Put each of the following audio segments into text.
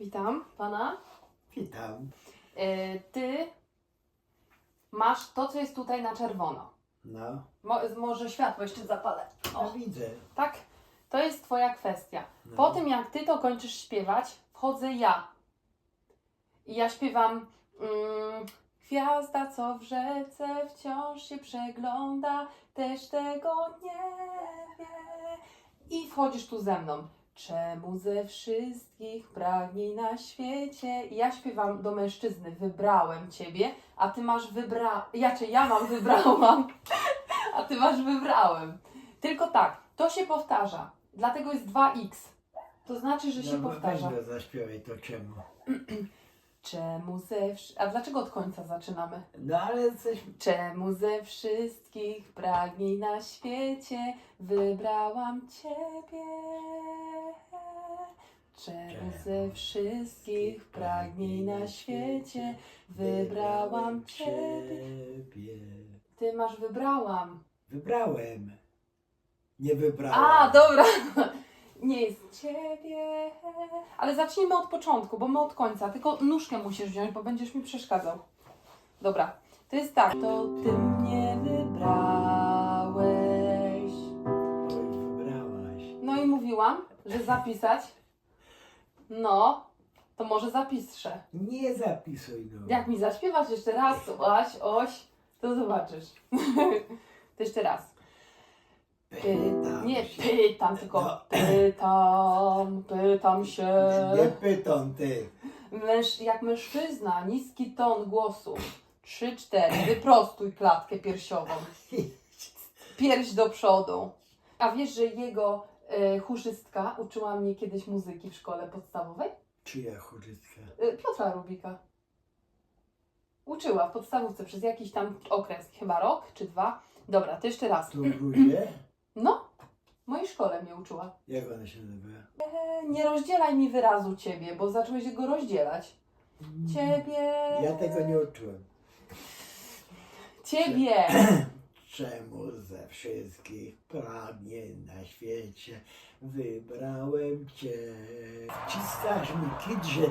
Witam pana. Witam. E, Ty masz to, co jest tutaj na czerwono. No, Mo może światło jeszcze zapalę. no O, widzę. tak? To jest twoja kwestia. No. Po tym, jak ty to kończysz śpiewać, wchodzę ja. I ja śpiewam. Mm, Gwiazda, co w rzece wciąż się przegląda, też tego nie wie. I wchodzisz tu ze mną. Czemu ze wszystkich pragnień na świecie? Ja śpiewam do mężczyzny, wybrałem ciebie, a ty masz wybra... Ja czy ja mam wybrałam, a ty masz wybrałem. Tylko tak, to się powtarza. Dlatego jest 2x. To znaczy, że się no, powtarza. Weź go zaśpiewaj to czemu. Czemu ze wsz... A dlaczego od końca zaczynamy? No ale coś... Czemu ze wszystkich pragnień na świecie wybrałam Ciebie? Czemu ze wszystkich pragnień na świecie wybrałam Ciebie? Ty masz wybrałam. Wybrałem. Nie wybrałem. A, dobra. Nie jest Ciebie. Ale zacznijmy od początku, bo my od końca. Tylko nóżkę musisz wziąć, bo będziesz mi przeszkadzał. Dobra. To jest tak. To Ty mnie wybrałeś. Wybrałaś. No i mówiłam, że zapisać. No, to może zapiszę. Nie zapisuj no. Jak mi zaśpiewasz jeszcze raz, oś, oś, to zobaczysz. to jeszcze raz. Pytam nie się. pytam, tylko No. pytam, pytam się. Nie pytam ty. Męż, jak mężczyzna, niski ton głosu. Trzy, cztery, wyprostuj klatkę piersiową. Pierś do przodu. A wiesz, że jego e, chórzystka uczyła mnie kiedyś muzyki w szkole podstawowej? Czyja chórzystka? E, Piotra Rubika. Uczyła w podstawówce przez jakiś tam okres, chyba rok czy dwa. Dobra, to jeszcze raz. Tu w Gruzie? No, w mojej szkole mnie uczyła. Jak ona się nazywa? E, nie rozdzielaj mi wyrazu ciebie, bo zacząłeś go rozdzielać. Ciebie. Ja tego nie uczyłem. Ciebie. Czemu ze wszystkich pragnień na świecie wybrałem Cię? Wciskasz mi kit, że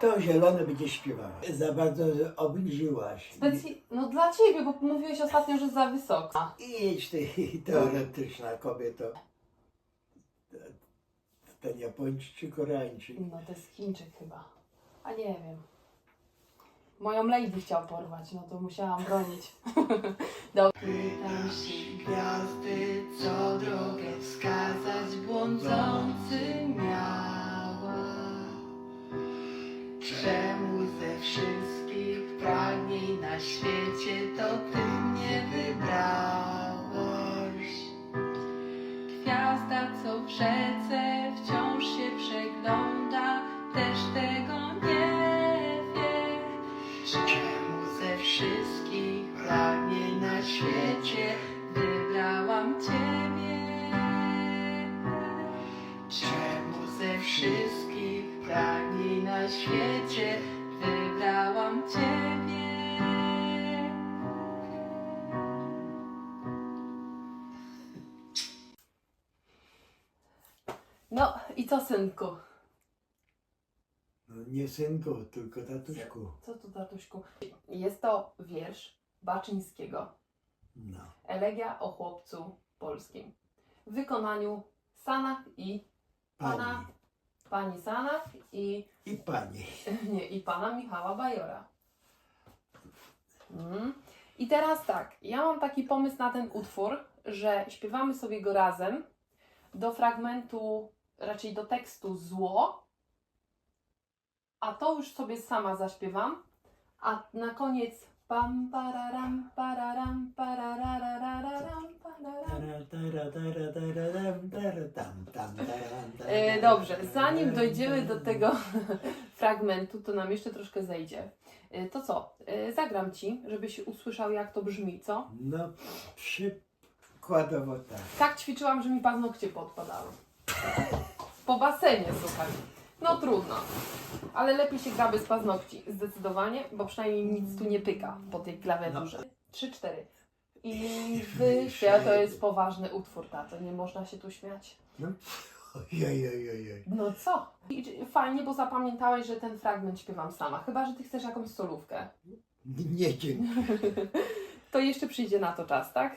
to zielone będzie śpiewała. Za bardzo obniżyłaś. Speci- no dla ciebie, bo mówiłeś ostatnio, że za wysoko. Idź Ty, teoretyczna kobieto. Ten Japończyk czy Koreańczyk? No to jest Chińczyk chyba. A nie wiem. Moją lady chciał porwać, no to musiałam bronić. Pytam się gwiazdy, co drogę wskazać błądzący miała. Czemu ze wszystkich pragnień na świecie to ty mnie wybrałaś? Gwiazda, co w rzece wciąż się przegląda, też tego i co, synku? No nie synku, tylko tatuśku. Co tu, tatuśku? Jest to wiersz Baczyńskiego. No. Elegia o chłopcu polskim. W wykonaniu Sanach i pana, Pani. pani Sanach i, I pani. nie, i pana Michała Bajora. Mm. I teraz tak, ja mam taki pomysł na ten utwór, że śpiewamy sobie go razem do fragmentu, raczej do tekstu zło, a to już sobie sama zaśpiewam, a na koniec pam pararam pararam. E, dobrze, zanim dojdziemy do tego fragmentu, to nam jeszcze troszkę zejdzie. E, to co? E, zagram ci, żebyś usłyszał, jak to brzmi, co? No, przykładowo tak. Tak ćwiczyłam, że mi paznokcie podpadały. Po basenie, słuchaj. No trudno. Ale lepiej się gra bez paznokci, zdecydowanie, bo przynajmniej nic tu nie pyka po tej klawiaturze. Trzy, cztery. I wyświa to jest poważny utwór, tato, nie można się tu śmiać. No, Ojej. No co? I Fajnie, bo zapamiętałeś, że ten fragment śpiewam sama. Chyba, że ty chcesz jakąś solówkę. Nie dziękuję. To jeszcze przyjdzie na to czas, tak?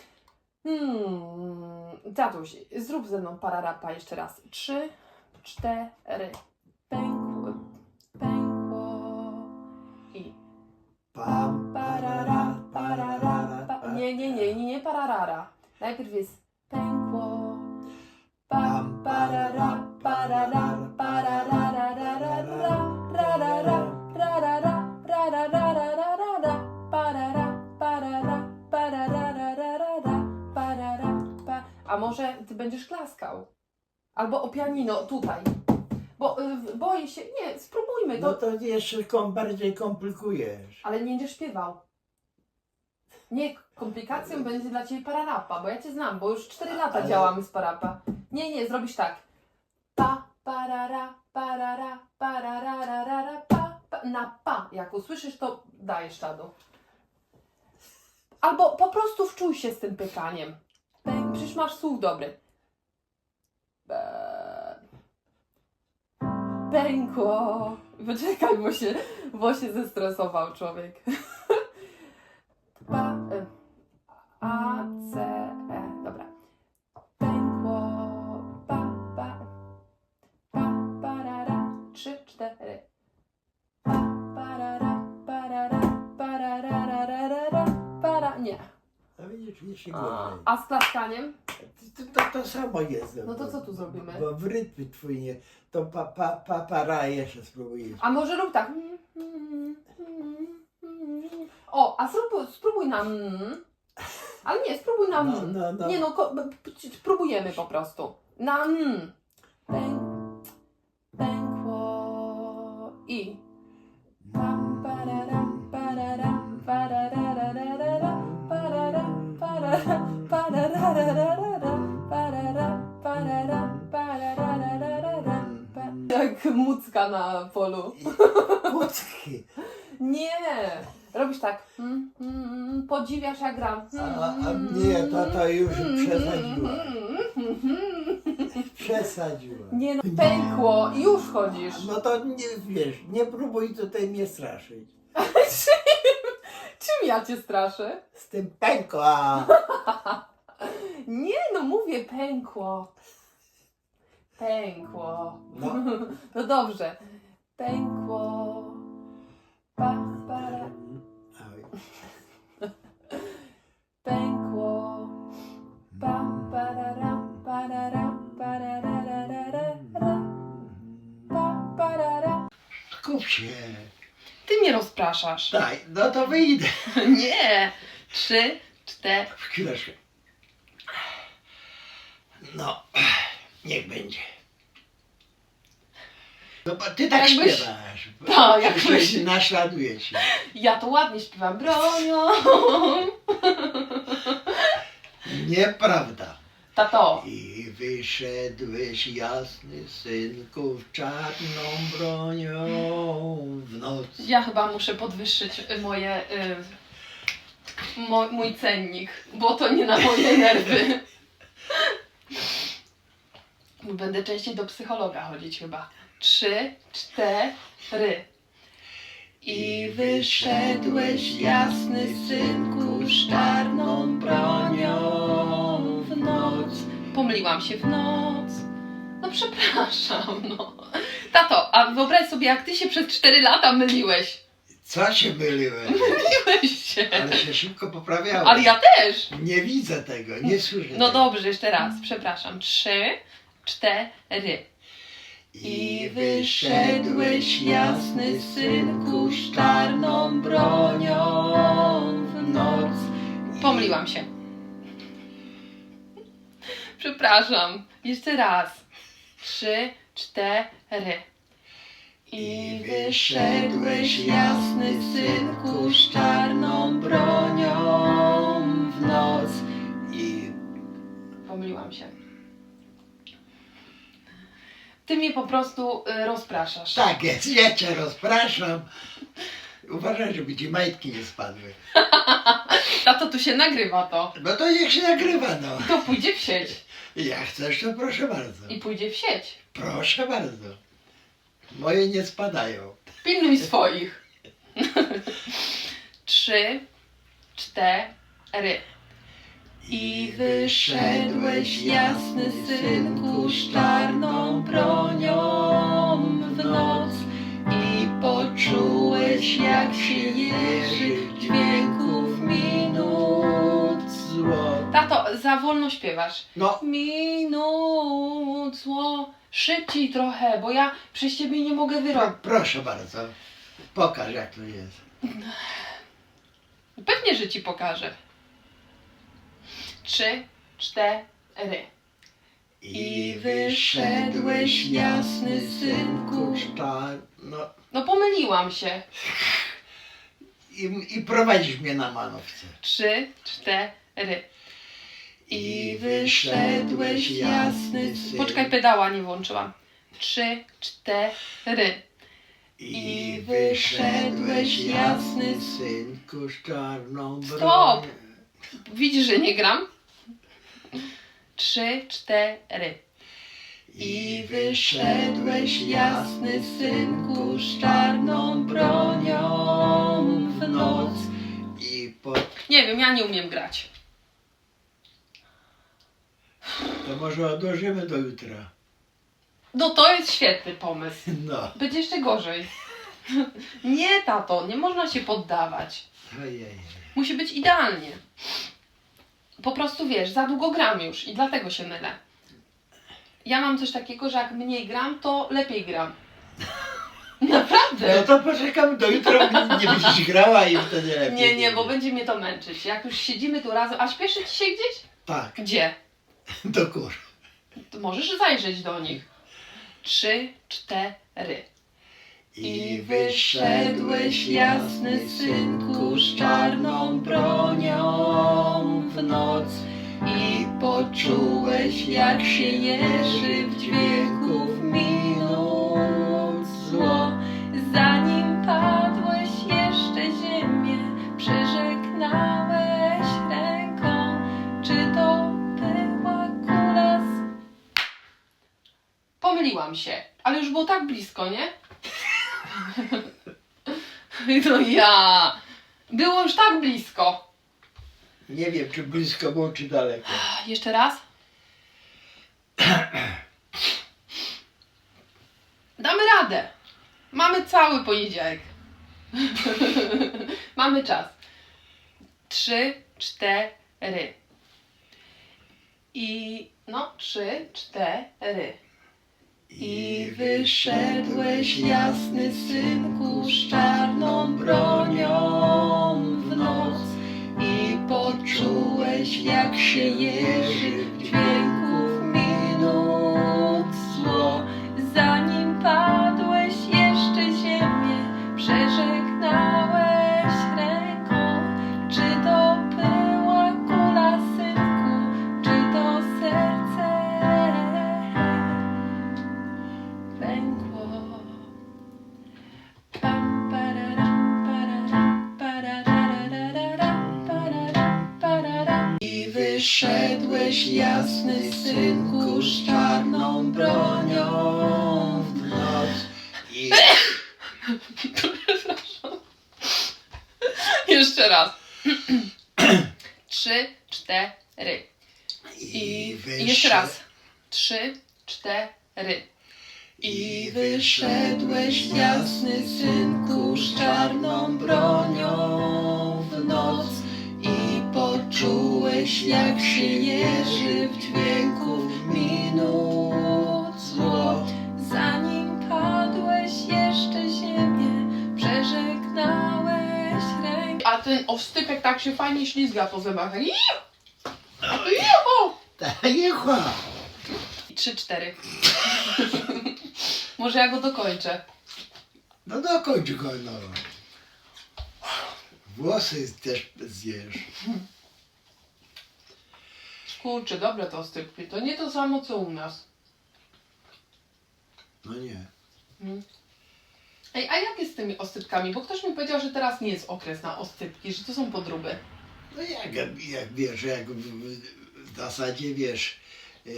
Hmm... Tatuś, zrób ze mną pararapa jeszcze raz. Trzy, cztery. Pękło, pękło i... Pam, Parara, parara, pa... Nie, nie, nie, nie, nie pararara. Najpierw jest pękło. Pam, parara, parara, może ty będziesz klaskał? Albo o pianino, tutaj. Bo y, boję się, nie, spróbujmy No to. jeszcze kom, bardziej komplikujesz. Ale nie będziesz śpiewał. Nie, komplikacją będzie dla Ciebie pararapa, bo ja Cię znam, bo już 4 lata Ale- działamy z parapa. Nie, nie, zrobisz tak. Pa, parara, parara, pararararara, pa, pa, na pa. Jak usłyszysz, to dajesz czadu. Albo po prostu wczuj się z tym pykaniem. Pęk, przecież masz słuch dobry. Pękło. Poczekaj, bo się, bo się zestresował człowiek. Y, A, C, 30 A, a z klaskaniem? To, to, to samo jest. No to co tu zrobimy? Bo w rytmie twój nie, to pa, pa, pa, jeszcze spróbujesz. A może rób tak. O, a spróbuj, spróbuj na. Ale nie, spróbuj na No, no, no. Nie no, ko- spróbujemy po prostu. Na. Thank mucka na polu. Kucki. Nie! Robisz tak. Mm, mm, mm, podziwiasz jak gram. A, a nie, to, to już przesadziła. Przesadziła. Nie no, pękło i już chodzisz. No to nie wiesz, nie próbuj tutaj mnie straszyć. czym, czym ja cię straszę? Z tym pękła. Nie no, mówię pękło. Pękło. No. No dobrze. Pękło. Pa, para. Oj. Pękło. Pa, parara, parara, pararararara, pa, parara. Skup się. Ty mnie rozpraszasz. Daj, no to wyjdę. Nie. Trzy, cztery. Chwileczkę. No, niech będzie. No bo ty tak Jakbyś- śpiewasz. Tak, jakbyś- Przecież Naśladuje cię. Ja to ładnie śpiewam bronią. Nieprawda. Tato. I wyszedłeś jasny synku w czarną bronią w noc. Ja chyba muszę podwyższyć y, moje. Y, mo, mój cennik, bo to nie na moje nerwy. Będę częściej do psychologa chodzić chyba. Trzy, cztery. I wyszedłeś jasny synku z czarną bronią w noc. Pomyliłam się w noc. No przepraszam, no. Tato, a wyobraź sobie, jak ty się przez 4 lata myliłeś. Co się myliłem? Myliłeś się. Ale się szybko poprawiałem. Ale ja też. Nie widzę tego, nie słyszę No tego. dobrze, jeszcze raz, przepraszam. Trzy, cztery. I wyszedłeś jasny synku z czarną bronią w noc. Pomyliłam się. Przepraszam. Jeszcze raz. Trzy, cztery. I wyszedłeś jasny synku z czarną bronią w noc. I Pomyliłam się. Ty mnie po prostu y, rozpraszasz. tak jest, ja cię rozpraszam. Uważaj, żeby ci majtki nie spadły. Tato, tu się nagrywa to. No to niech się nagrywa, no. To pójdzie w sieć. Jak chcesz, to proszę bardzo. I pójdzie w sieć. Proszę bardzo. Moje nie spadają. Pilnuj swoich. Trzy, cztery. I wyszedłeś jasny synku z czarną bronią w noc i poczułeś jak się jeży dźwięków minut. Zło. Tato, za wolno śpiewasz. No, Minut zło. Szybciej trochę, bo ja przez ciebie nie mogę pro, wyrobić. proszę bardzo. Pokaż jak to jest. Pewnie, że ci pokażę. Trzy, cztery. I wyszedłeś, jasny synku. Tak, no. No pomyliłam się. I, I prowadzisz mnie na manowce. Trzy, cztery. I wyszedłeś jasny synku. Poczekaj, pedała nie włączyłam. Trzy, cztery. I wyszedłeś, jasny synku z czarną Stop! Widzisz, że nie gram? Trzy, cztery. I wyszedłeś, jasny synku, z czarną bronią w noc. I po, Nie wiem, ja nie umiem grać. to może odłożymy do jutra. No to jest świetny pomysł. No. Będzie jeszcze gorzej. Nie, tato, nie można się poddawać. Ojej. Musi być idealnie. Po prostu wiesz, za długo gram już i dlatego się mylę. Ja mam coś takiego, że jak mniej gram, to lepiej gram. No Naprawdę. to poczekam do jutra, nie będziesz grała i wtedy lepiej. Nie, nie, bo będzie mnie to męczyć. Jak już siedzimy tu razem, a śpieszy ci się gdzieś? Tak, Gdzie? do kur. To możesz zajrzeć do nich. Trzy, cztery. I wyszedłeś, jasny synku, z czarną bronią w noc i poczułeś, jak się jeży w dźwięków minut zło. Zanim padłeś jeszcze ziemię, przeżegnałeś ręką, czy to była kula z... Pomyliłam się, ale już było tak blisko, nie? No ja. Było już tak blisko. Nie wiem, czy blisko było, czy daleko. Jeszcze raz. Damy radę. Mamy cały poniedziałek. Mamy czas. Trzy, cztery. I no, trzy, cztery. I wyszedłeś, jasny synku, z czarną bronią w noc. I poczułeś, jak się jeży w jasny synku, z czarną bronią w noc. I. Jeszcze raz. Trzy, cztery. I, i jeszcze raz. Trzy, cztery. I wyszedłeś, jasny synku, z czarną bronią w noc i poczułeś, jak się jeży w dźwięków minut zło. Zanim padłeś jeszcze ziemię, przeżegnałeś rękę. A ten ostypek tak się fajnie ślizga po zębach. Tak, iu! A to jechła. Trzy, cztery. Może ja go dokończę. No dokończ go, no. Włosy też zjesz. Kurczę, dobre to ostypki. To nie to samo co u nas. No nie. Ej, a jak jest z tymi ostypkami? Bo ktoś mi powiedział, że teraz nie jest okres na ostypki, że to są podróby. No jak, jak wiesz, jak w, w, zasadzie wiesz, yy,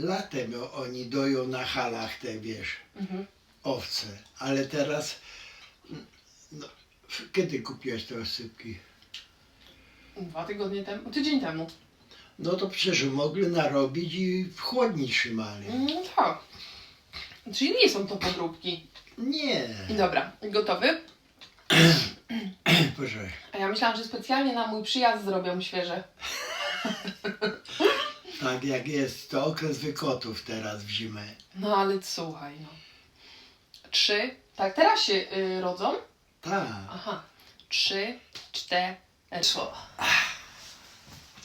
latem oni doją na halach te, wiesz, Mhm. owce, ale teraz, no, kiedy kupiłeś te osypki? Dwa tygodnie temu, tydzień temu. No to przecież mogli narobić i w chłodni trzymali. Mm, tak. Czyli nie są to podróbki. Nie, Dobra, gotowy? proszę. A ja myślałam, że specjalnie na mój przyjazd zrobią świeże. Tak jak jest, to okres wykotów teraz w zimę. No ale słuchaj, no. Trzy, tak, teraz się y, rodzą? Tak. Aha. Trzy, cztery, szło.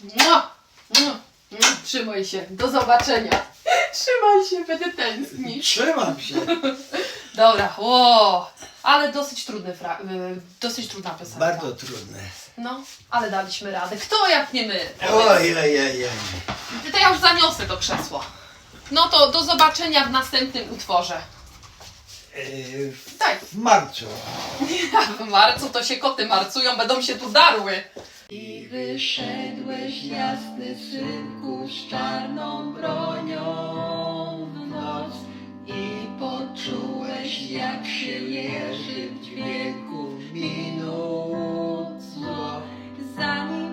Mua! Mua! Mua! Trzymaj się, do zobaczenia. Trzymaj się, będę tęsknić. Trzymam się. Dobra, o, ale dosyć trudny fra- y, dosyć trudna piosenka. Bardzo trudne. No, ale daliśmy radę. Kto jak nie my? Oj, oj, oj, oj. To ja już zaniosę to krzesło. No to do zobaczenia w następnym utworze. Yy, Tak, w marcu. w marcu to się koty marcują, będą się tu darły. I wyszedłeś jasny synku z czarną bronią w noc. I poczułeś jak się jeży w dźwięku minut zło. Zanim